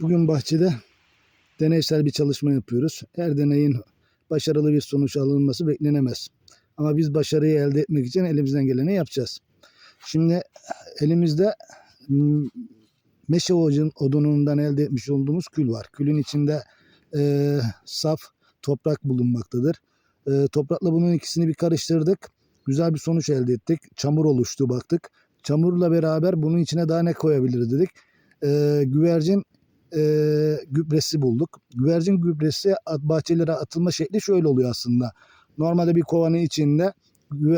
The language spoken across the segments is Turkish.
Bugün bahçede deneysel bir çalışma yapıyoruz. Her deneyin başarılı bir sonuç alınması beklenemez. Ama biz başarıyı elde etmek için elimizden geleni yapacağız. Şimdi elimizde m, meşe odun- odunundan elde etmiş olduğumuz kül var. Külün içinde e, saf toprak bulunmaktadır. E, toprakla bunun ikisini bir karıştırdık. Güzel bir sonuç elde ettik. Çamur oluştu baktık. Çamurla beraber bunun içine daha ne koyabiliriz dedik. E, güvercin e, gübresi bulduk. Güvercin gübresi bahçelere atılma şekli şöyle oluyor aslında. Normalde bir kovanın içinde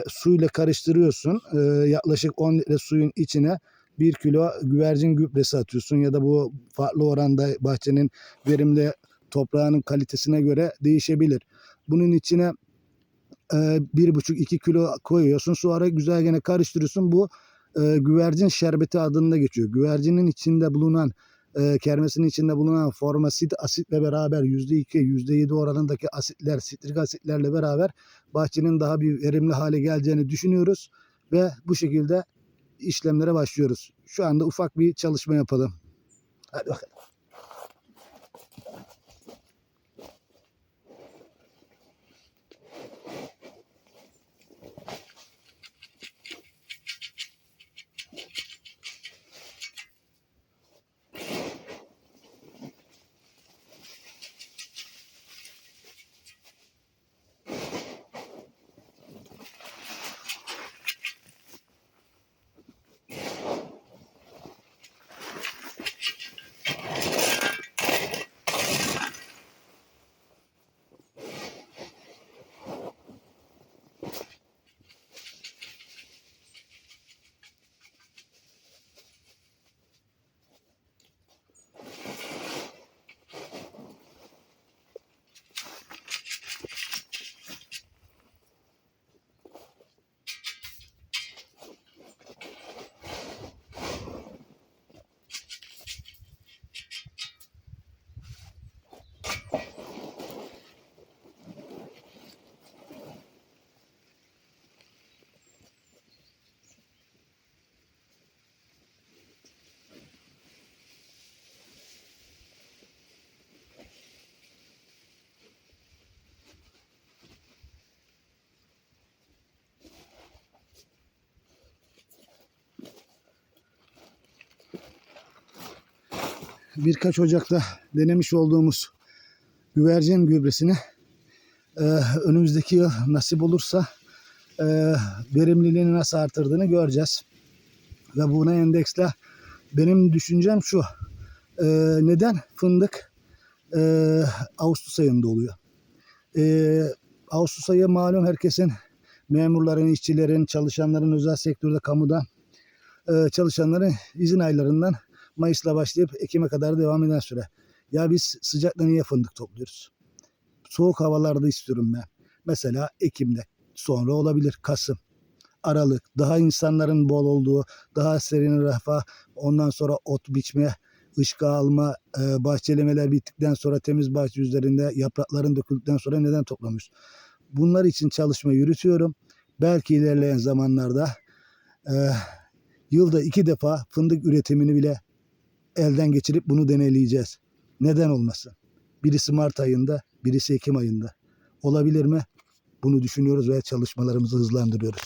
suyla karıştırıyorsun. E, yaklaşık 10 litre suyun içine 1 kilo güvercin gübresi atıyorsun ya da bu farklı oranda bahçenin verimli toprağının kalitesine göre değişebilir. Bunun içine bir buçuk iki kilo koyuyorsun. Sonra güzel gene karıştırıyorsun. Bu e, güvercin şerbeti adında geçiyor. Güvercinin içinde bulunan e, kermesinin içinde bulunan formasit asitle beraber %2, %7 oranındaki asitler, sitrik asitlerle beraber bahçenin daha bir verimli hale geleceğini düşünüyoruz ve bu şekilde işlemlere başlıyoruz. Şu anda ufak bir çalışma yapalım. Hadi bakalım. Birkaç Ocak'ta denemiş olduğumuz güvercin gübresini e, önümüzdeki yıl nasip olursa e, verimliliğini nasıl artırdığını göreceğiz. Ve buna endeksle benim düşüncem şu. e, neden fındık e, Ağustos ayında oluyor? E, Ağustos ayı malum herkesin memurların, işçilerin, çalışanların, özel sektörde, kamuda e, çalışanların izin aylarından Mayıs'la başlayıp Ekim'e kadar devam eden süre. Ya biz sıcakta niye fındık topluyoruz? Soğuk havalarda istiyorum ben. Mesela Ekim'de sonra olabilir Kasım, Aralık. Daha insanların bol olduğu, daha serin refah, ondan sonra ot biçme, ışka alma, e, bahçelemeler bittikten sonra temiz bahçe üzerinde yaprakların döküldükten sonra neden toplamıyoruz? Bunlar için çalışma yürütüyorum. Belki ilerleyen zamanlarda e, yılda iki defa fındık üretimini bile elden geçirip bunu deneyeceğiz. Neden olmasın? Birisi Mart ayında, birisi Ekim ayında. Olabilir mi? Bunu düşünüyoruz ve çalışmalarımızı hızlandırıyoruz.